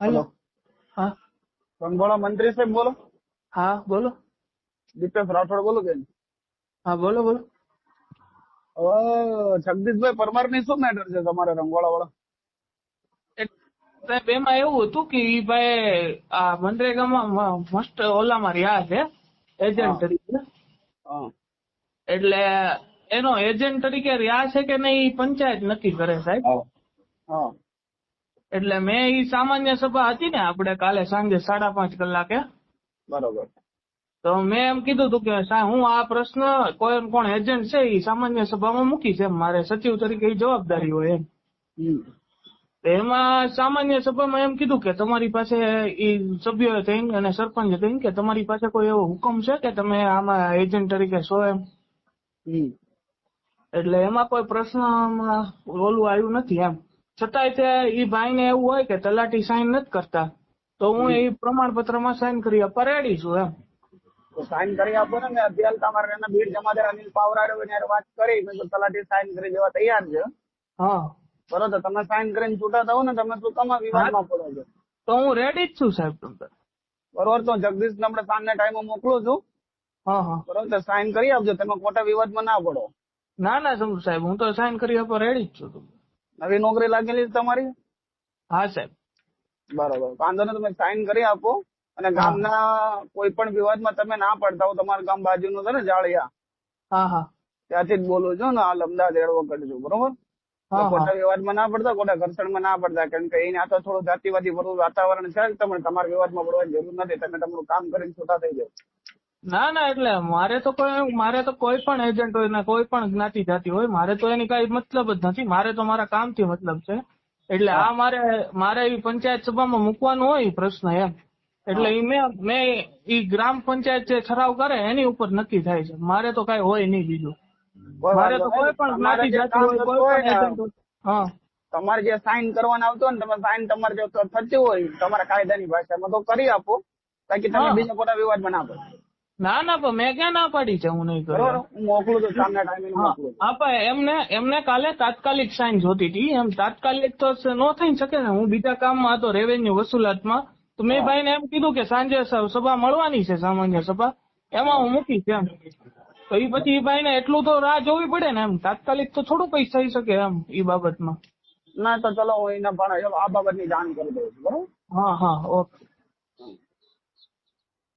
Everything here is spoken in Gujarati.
હેલો. હા. રંગોળા મંત્રી સાહેબ બોલો. હા બોલો. દીપેશ રાઠોડ બોલો બેન હા બોલો બોલો. હવે જગદીશભાઈ પરમારની શું મેટર છે તમારે રંગોળા વાળા? સાહેબ એમાં એવું હતું કે ઈ ભાઈ આ મનરેગામાં મ- મસ્ત ઓલામાં રહ્યા છે એજન્ટ તરીકે. હા. એટલે એનો એજન્ટ તરીકે રહ્યા છે કે નહીં પંચાયત નક્કી કરે સાહેબ. હા. એટલે મેં એ સામાન્ય સભા હતી ને આપણે કાલે સાંજે સાડા પાંચ કલાકે. બરોબર. તો મેં એમ કીધું હતું કે સાહેબ હું આ પ્રશ્ન કોઈ કોણ એજન્ટ છે એ સામાન્ય સભામાં મૂકીશ એમ મારે સચિવ તરીકે એ જવાબદારી હોય એમ. એમાં સામાન્ય સભામાં એમ કીધું કે તમારી પાસે એ સભ્યોએ કહીને અને સરપંચે કહીને કે તમારી પાસે કોઈ એવો હુકમ છે કે તમે આમાં એજન્ટ તરીકે છો એમ. એટલે એમાં કોઈ પ્રશ્ન ઓલું આવ્યું નથી એમ. છતાંય તે ઈ ભાઈને એવું હોય કે તલાટી સાઈન નથી કરતા. તો હું એ પ્રમાણપત્રમાં સાઈન કરી આપવા રેડી છું એમ. તો સાઈન કરી આપો ને મેં અત્યારે તમારે એના બીડ જમાદાર અનિલ પાવરાડે હોય ને વાત કરી મેં તલાટી સાઈન કરી દેવા તૈયાર છે. હા. બરોબર તમે સાઈન કરીને છૂટા થાવ ને તમે શું આ વિવાદમાં પડો છો? તો હું રેડી જ છું સાહેબ તમને બરોબર તો જગદીશ ને આપણે સાંજના ટાઈમે મોકલું છું. હા હા. બરોબર તો સાઈન કરી આપજો તમે ખોટા વિવાદમાં ના પડો. ના ના સમજુ સાહેબ હું તો સાઈન કરી આપવા રેડી જ છું નવી નોકરી લાગેલી છે તમારી? હા સાહેબ. બરોબર. વાંધો નહીં તમે સાઈન કરી આપો. અને ગામના કોઈ પણ વિવાદમાં તમે ના પડતા હો તમારું ગામ બાજુનું છે ને જાળિયા. હા હા. ત્યાંથી જ બોલું છું ને હાલ અમદાવાદ એડવોકેટ છું બરોબર? ખોટા વિવાદમાં ના પડતા ખોટા ઘર્ષણમાં ના પડતા કારણ કે અહીંયા તો થોડું જાતિવાદી ભરવું વાતાવરણ છે તમે તમારે વિવાદમાં પડવાની જરૂર નથી તમે તમારું કામ કરીને છૂટા થઈ જાઓ. ના ના એટલે મારે તો કોઈ મારે તો કોઈ પણ એજન્ટ હોય ને કોઈ પણ જ્ઞાતિ જાતિ હોય મારે તો એની કઈ મતલબ જ નથી. મારે તો મારા કામથી મતલબ છે. એટલે આ મારે મારે એવી પંચાયત સભામાં મૂકવાનો હોય પ્રશ્ન એમ. એટલે ઈ મેં મેં ઈ ગ્રામ પંચાયત જે ઠરાવ કરે એની ઉપર નક્કી થાય છે. મારે તો કઈ હોય નહીં બીજું. મારે તો કોઈ પણ જ્ઞાતિ જાતિ હોય કોઈ પણ એજન્ટ હા. તમારે જે સાઇન કરવાનું આવતું હોય ને તમે સાઈન તમારે જો થતી હોય તમારા કાયદાની ભાષામાં તો કરી આપો. બાકી તમે બીજા ખોટા વિવાદમાં ના પડો. ના ના પણ મેં ક્યાં ના પાડી છે હું નહીં કરું હું મોકલું તો ટાઈમે હા મોકલું હા, પણ એમને એમને કાલે તાત્કાલિક સાઈન જોતી હતી. એમ તાત્કાલિક તો નો થઈ શકે ને. હું બીજા કામમાં હતો રેવન્યુ વસૂલાતમાં. તો મેં. ભાઈને એમ કીધું કે સાંજે સભા મળવાની છે સામાન્ય સભા. એમાં હું મૂકીશ એમ. તો એ પછી ભાઈને એટલું તો રાહ જોવી પડે ને એમ. તાત્કાલિક તો થોડું કઈ થઈ શકે એમ એ બાબતમાં. ના તો ચલો હું એને પણ આ બાબતની જાણ કરી દઉં છું બરોબર? હા હા ઓકે.